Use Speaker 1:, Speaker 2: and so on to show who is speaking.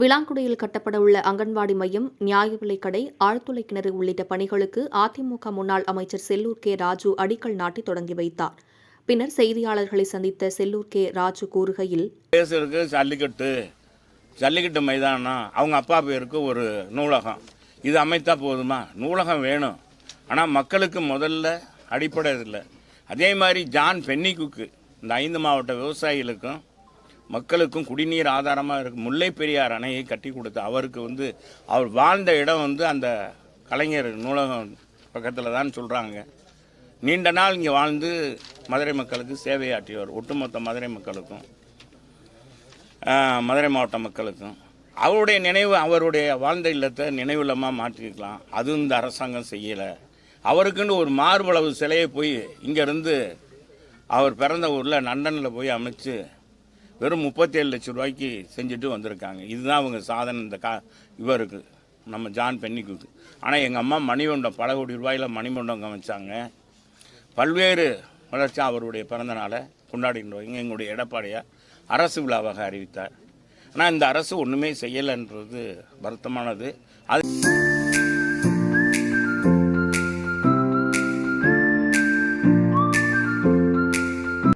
Speaker 1: விளாங்குடியில் கட்டப்பட உள்ள அங்கன்வாடி மையம் நியாய விலைக்கடை ஆழ்துளை கிணறு உள்ளிட்ட பணிகளுக்கு அதிமுக முன்னாள் அமைச்சர் செல்லூர் கே. ராஜு அடிக்கல் நாட்டி தொடங்கி வைத்தார். பின்னர் செய்தியாளர்களை சந்தித்த செல்லூர் கே. ராஜு கூறுகையில்
Speaker 2: பேசுறதுக்கு ஜல்லிக்கட்டு ஜல்லிக்கட்டு மைதானம் அவங்க அப்பா பேருக்கு ஒரு நூலகம். இது அமைத்தா போதுமா? நூலகம் வேணும். ஆனால் மக்களுக்கு முதல்ல அடிப்படை இல்லை அதே மாதிரி ஜான் பென்னிக்குக்கு இந்த ஐந்து மாவட்ட விவசாயிகளுக்கும் மக்களுக்கும் குடிநீர் ஆதாரமாக இருக்கு முல்லை பெரியார் அணையை கட்டி கொடுத்து அவருக்கு வந்து அவர் வாழ்ந்த இடம் வந்து அந்த கலைஞர் நூலகம் பக்கத்தில் தான் சொல்கிறாங்க நீண்ட நாள் இங்கே வாழ்ந்து மதுரை மக்களுக்கு சேவையாற்றியவர் ஒட்டுமொத்த மதுரை மக்களுக்கும் மதுரை மாவட்ட மக்களுக்கும். அவருடைய நினைவு அவருடைய வாழ்ந்த இல்லத்தை நினைவில்லமாக மாற்றிக்கலாம் அதுவும் இந்த அரசாங்கம் செய்யலை. அவருக்குன்னு ஒரு மார்பளவு சிலையை போய் இங்கேருந்து அவர் பிறந்த ஊரில் லண்டனில் போய் அமைச்சு வெறும் முப்பத்தேழு லட்சம் ரூபாய்க்கு செஞ்சுட்டு வந்திருக்காங்க. இதுதான் அவங்க சாதனை இந்த கா இவருக்கு நம்ம ஜான் பென்னிக்கு ஆனால் எங்கள் அம்மா மணிமண்டபம் பல கோடி ரூபாயில் மணிமண்டபம் அமைச்சாங்க பல்வேறு வளர்ச்சி அவருடைய பிறந்தநாளை நாளை எங்களுடைய எடப்பாடியார் அரசு விழாவாக அறிவித்தார். ஆனால் இந்த அரசு ஒன்றுமே செய்யலைன்றது வருத்தமானது. அது